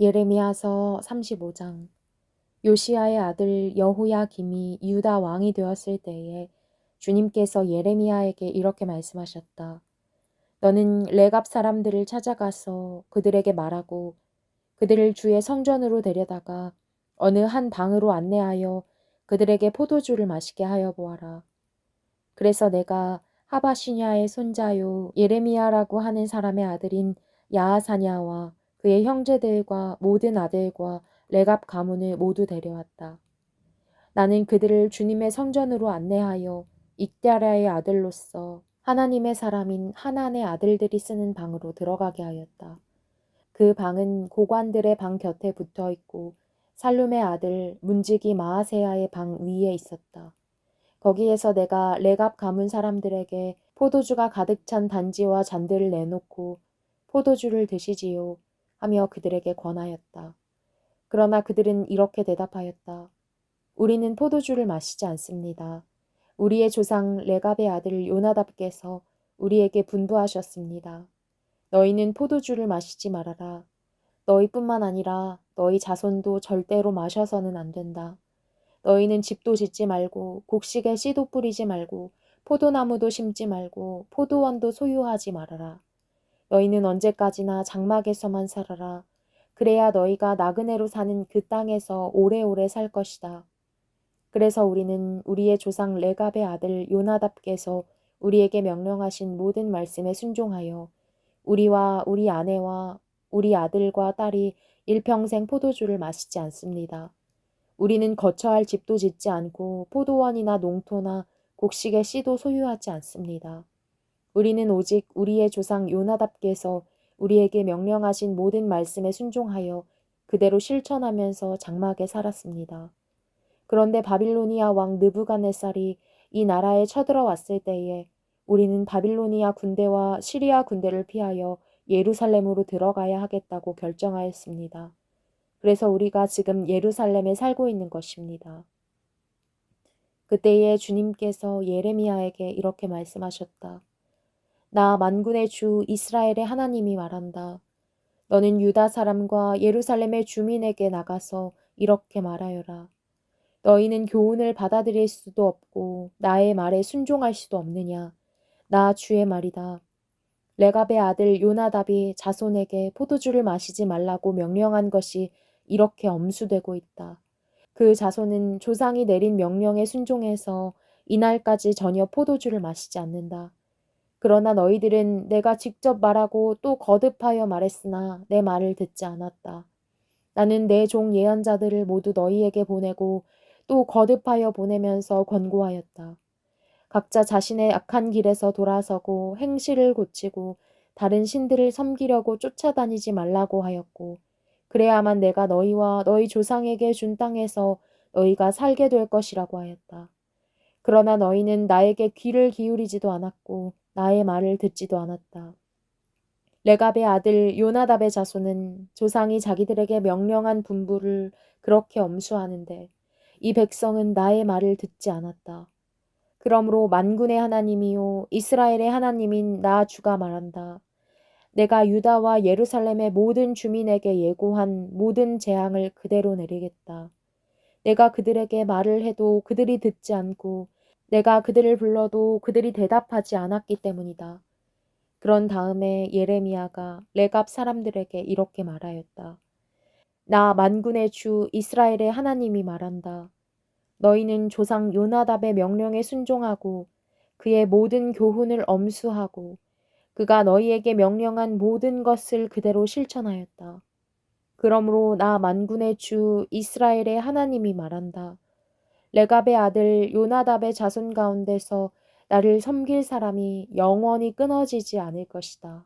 예레미야서 35장 요시야의 아들 여호야 김이 유다 왕이 되었을 때에 주님께서 예레미야에게 이렇게 말씀하셨다. 너는 레갑 사람들을 찾아가서 그들에게 말하고 그들을 주의 성전으로 데려다가 어느 한 방으로 안내하여 그들에게 포도주를 마시게 하여 보아라. 그래서 내가 하바시냐의 손자요 예레미야라고 하는 사람의 아들인 야하사냐와 그의 형제들과 모든 아들과 레갑 가문을 모두 데려왔다. 나는 그들을 주님의 성전으로 안내하여 익다라의 아들로서 하나님의 사람인 하난의 아들들이 쓰는 방으로 들어가게 하였다. 그 방은 고관들의 방 곁에 붙어 있고 살룸의 아들 문지기 마아세야의 방 위에 있었다. 거기에서 내가 레갑 가문 사람들에게 포도주가 가득 찬 단지와 잔들을 내놓고 포도주를 드시지요 하며 그들에게 권하였다. 그러나 그들은 이렇게 대답하였다. 우리는 포도주를 마시지 않습니다. 우리의 조상 레갑의 아들 요나답께서 우리에게 분부하셨습니다. 너희는 포도주를 마시지 말아라. 너희뿐만 아니라 너희 자손도 절대로 마셔서는 안 된다. 너희는 집도 짓지 말고 곡식에 씨도 뿌리지 말고 포도나무도 심지 말고 포도원도 소유하지 말아라. 너희는 언제까지나 장막에서만 살아라. 그래야 너희가 나그네로 사는 그 땅에서 오래오래 살 것이다. 그래서 우리는 우리의 조상 레갑의 아들 요나답께서 우리에게 명령하신 모든 말씀에 순종하여 우리와 우리 아내와 우리 아들과 딸이 일평생 포도주를 마시지 않습니다. 우리는 거처할 집도 짓지 않고 포도원이나 농토나 곡식의 씨도 소유하지 않습니다. 우리는 오직 우리의 조상 요나답께서 우리에게 명령하신 모든 말씀에 순종하여 그대로 실천하면서 장막에 살았습니다. 그런데 바빌로니아 왕 느부갓네살이 이 나라에 쳐들어왔을 때에 우리는 바빌로니아 군대와 시리아 군대를 피하여 예루살렘으로 들어가야 하겠다고 결정하였습니다. 그래서 우리가 지금 예루살렘에 살고 있는 것입니다. 그때에 주님께서 예레미야에게 이렇게 말씀하셨다. 나 만군의 주 이스라엘의 하나님이 말한다. 너는 유다 사람과 예루살렘의 주민에게 나가서 이렇게 말하여라. 너희는 교훈을 받아들일 수도 없고 나의 말에 순종할 수도 없느냐. 나 주의 말이다. 레갑의 아들 요나답이 자손에게 포도주를 마시지 말라고 명령한 것이 이렇게 엄수되고 있다. 그 자손은 조상이 내린 명령에 순종해서 이날까지 전혀 포도주를 마시지 않는다. 그러나 너희들은 내가 직접 말하고 또 거듭하여 말했으나 내 말을 듣지 않았다. 나는 내 종 예언자들을 모두 너희에게 보내고 또 거듭하여 보내면서 권고하였다. 각자 자신의 악한 길에서 돌아서고 행실을 고치고 다른 신들을 섬기려고 쫓아다니지 말라고 하였고 그래야만 내가 너희와 너희 조상에게 준 땅에서 너희가 살게 될 것이라고 하였다. 그러나 너희는 나에게 귀를 기울이지도 않았고 나의 말을 듣지도 않았다. 레갑의 아들 요나답의 자손은 조상이 자기들에게 명령한 분부를 그렇게 엄수하는데 이 백성은 나의 말을 듣지 않았다. 그러므로 만군의 하나님이요 이스라엘의 하나님인 나 주가 말한다. 내가 유다와 예루살렘의 모든 주민에게 예고한 모든 재앙을 그대로 내리겠다. 내가 그들에게 말을 해도 그들이 듣지 않고 내가 그들을 불러도 그들이 대답하지 않았기 때문이다. 그런 다음에 예레미야가 레갑 사람들에게 이렇게 말하였다. 나 만군의 주 이스라엘의 하나님이 말한다. 너희는 조상 요나답의 명령에 순종하고 그의 모든 교훈을 엄수하고 그가 너희에게 명령한 모든 것을 그대로 실천하였다. 그러므로 나 만군의 주 이스라엘의 하나님이 말한다. 레갑의 아들 요나답의 자손 가운데서 나를 섬길 사람이 영원히 끊어지지 않을 것이다.